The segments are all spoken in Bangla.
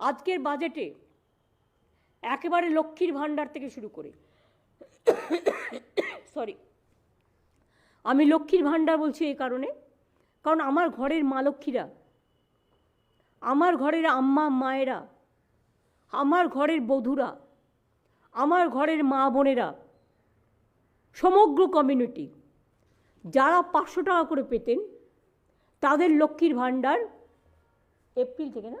আজকের বাজেটে একেবারে লক্ষ্মীর ভাণ্ডার থেকে শুরু করে সরি, আমি লক্ষ্মীর ভাণ্ডার বলছি এই কারণে, কারণ আমার ঘরের মা লক্ষ্মীরা, আমার ঘরের আম্মা মায়েরা, আমার ঘরের বধূরা, আমার ঘরের মা বোনেরা, সমগ্র কমিউনিটি, যারা পাঁচশো টাকা করে পেতেন, তাদের লক্ষ্মীর ভাণ্ডার এপ্রিল থেকে না?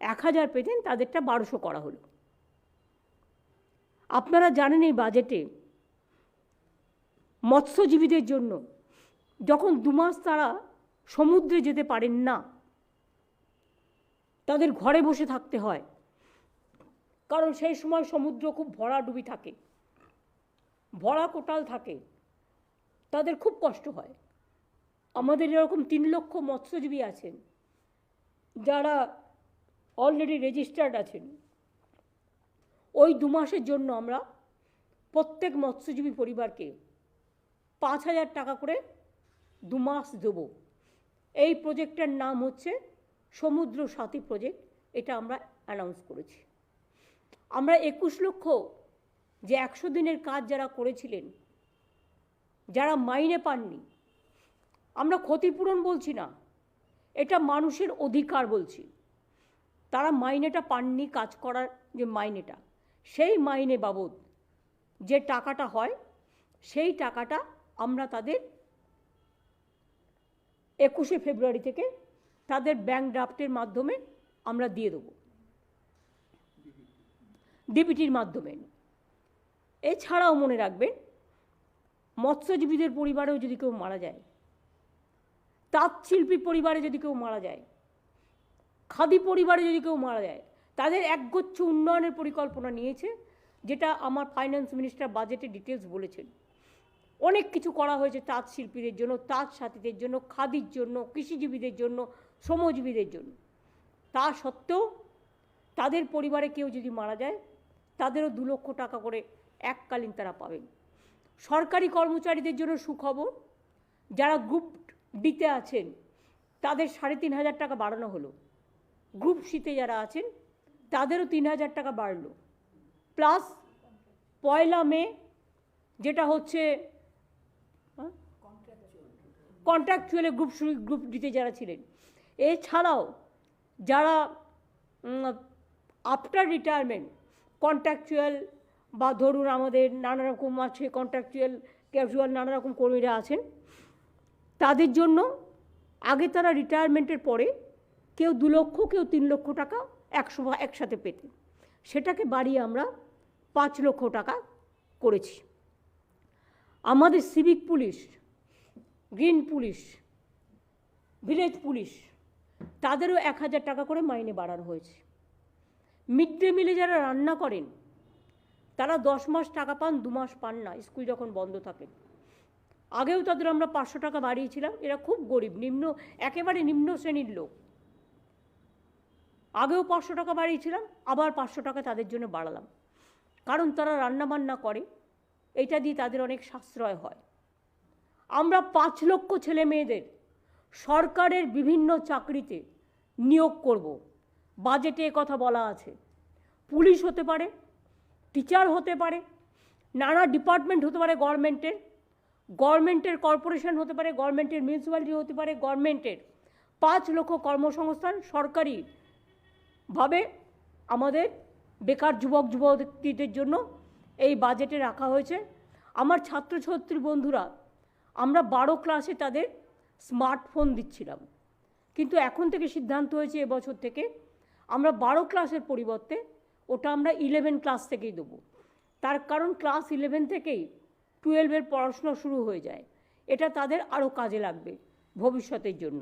এক হাজার পেতেন তাদেরটা বারোশো করা হলো। আপনারা জানেন এই বাজেটে মৎস্যজীবীদের জন্য যখন দু মাস তারা সমুদ্রে যেতে পারেন না, তাদের ঘরে বসে থাকতে হয়। কারণ সেই সময় সমুদ্র খুব ভরাডুবি থাকে, ভরা কোটাল থাকে, তাদের খুব কষ্ট হয়। আমাদের এরকম তিন লক্ষ মৎস্যজীবী আছেন, যারা অলরেডি রেজিস্টার্ড আছেন। ওই দু মাসের জন্য আমরা প্রত্যেক মৎস্যজীবী পরিবারকে পাঁচ হাজার টাকা করে দু মাস দেবো। এই প্রজেক্টের নাম হচ্ছে সমুদ্র সাথী প্রজেক্ট, এটা আমরা অ্যানাউন্স করেছি। আমরা একুশ লক্ষ যে একশো দিনের কাজ যারা করেছিলেন, যারা মাইনে পাননি, আমরা ক্ষতিপূরণ বলছি না, এটা মানুষের অধিকার বলছি। তারা মাইনেটা পাননি কাজ করার যে মাইনেটা, সেই মাইনে বাবদ যে টাকাটা হয়, সেই টাকাটা আমরা তাদের একুশে ফেব্রুয়ারি থেকে তাদের ব্যাংক ড্রাফটের মাধ্যমে আমরা দিয়ে দেবো। ডিবিটির মাধ্যমে। এছাড়াও মনে রাখবেন, মৎস্যজীবীদের পরিবারেও যদি কেউ মারা যায় তাঁত শিল্পী পরিবারে যদি কেউ মারা যায় খাদি পরিবারে যদি কেউ মারা যায়, তাদের একগুচ্ছ উন্নয়নের পরিকল্পনা নিয়েছে, যেটা আমার ফাইন্যান্স মিনিস্টার বাজেটে ডিটেলস বলেছেন। অনেক কিছু করা হয়েছে তাঁত শিল্পীদের জন্য, তাঁত সাথীদের জন্য, খাদির জন্য, কৃষিজীবীদের জন্য, শ্রমজীবীদের জন্য। তা সত্ত্বেও তাদের পরিবারে কেউ যদি মারা যায়, তাদেরও দু লক্ষ টাকা করে এককালীন তারা পাবেন। সরকারি কর্মচারীদের জন্য সুখবর, যারা গ্রুপ ডিতে আছেন, তাদের সাড়ে তিন হাজার টাকা বাড়ানো হলো। গ্রুপ সিতে যারা আছেন, তাদেরও তিন হাজার টাকা বাড়লো। প্লাস পয়লা মে, যেটা হচ্ছে কন্ট্রাকচুয়ালে গ্রুপ গ্রুপ ডিতে যারা ছিলেন। এছাড়াও, যারা আফটার রিটায়ারমেন্ট কন্ট্রাকচুয়াল বা ধরুন আমাদের নানা রকম আছে কন্ট্রাকচুয়াল ক্যাজুয়াল নানা রকম কর্মীরা আছেন, তাদের জন্য আগে তারা রিটায়ারমেন্টের পরে কেউ দু লক্ষ, কেউ তিন লক্ষ টাকা একশো একসাথে পেতেন। সেটাকে বাড়িয়ে আমরা পাঁচ লক্ষ টাকা করেছি। আমাদের civic police, green police, village police, তাদেরও এক হাজার টাকা করে মাইনে বাড়ানো হয়েছে। মিড ডে মিলে যারা রান্না করেন, তারা দশ মাস টাকা পান, দু মাস পান না, স্কুল যখন বন্ধ থাকে। আগেও তাদের আমরা পাঁচশো টাকা বাড়িয়েছিলাম, এরা খুব গরিব, নিম্ন, একেবারে নিম্ন শ্রেণির লোক। আগেও পাঁচশো টাকা বাড়িয়েছিলাম, আবার পাঁচশো টাকা তাদের জন্য বাড়ালাম। কারণ তারা রান্না বান্না করে, এটা দিয়ে তাদের অনেক সাশ্রয় হয়। আমরা পাঁচ লক্ষ ছেলে মেয়েদের সরকারের বিভিন্ন চাকরিতে নিয়োগ করব। বাজেটে কথা বলা আছে। পুলিশ হতে পারে, টিচার হতে পারে, নানা ডিপার্টমেন্ট হতে পারে গভর্নমেন্টের। গভর্নমেন্টের কর্পোরেশন হতে পারে, গভর্নমেন্টের মিউনিসিপ্যালিটি হতে পারে, গভর্নমেন্টের। পাঁচ লক্ষ কর্মসংস্থান সরকারিভাবে আমাদের বেকার যুবক, যুবতীদের জন্য এই বাজেটে রাখা হয়েছে। আমার ছাত্রছাত্রী বন্ধুরা, আমরা বারো ক্লাসে তাদের স্মার্টফোন দিচ্ছিলাম। কিন্তু এখন থেকে সিদ্ধান্ত হয়েছে এবছর থেকে, আমরা বারো ক্লাসের পরিবর্তে ওটা আমরা ইলেভেন ক্লাস থেকেই দেবো। তার কারণ ক্লাস ইলেভেন থেকেই টুয়েলভের পড়াশোনা শুরু হয়ে যায়। এটা তাদের আরও কাজে লাগবে ভবিষ্যতের জন্য।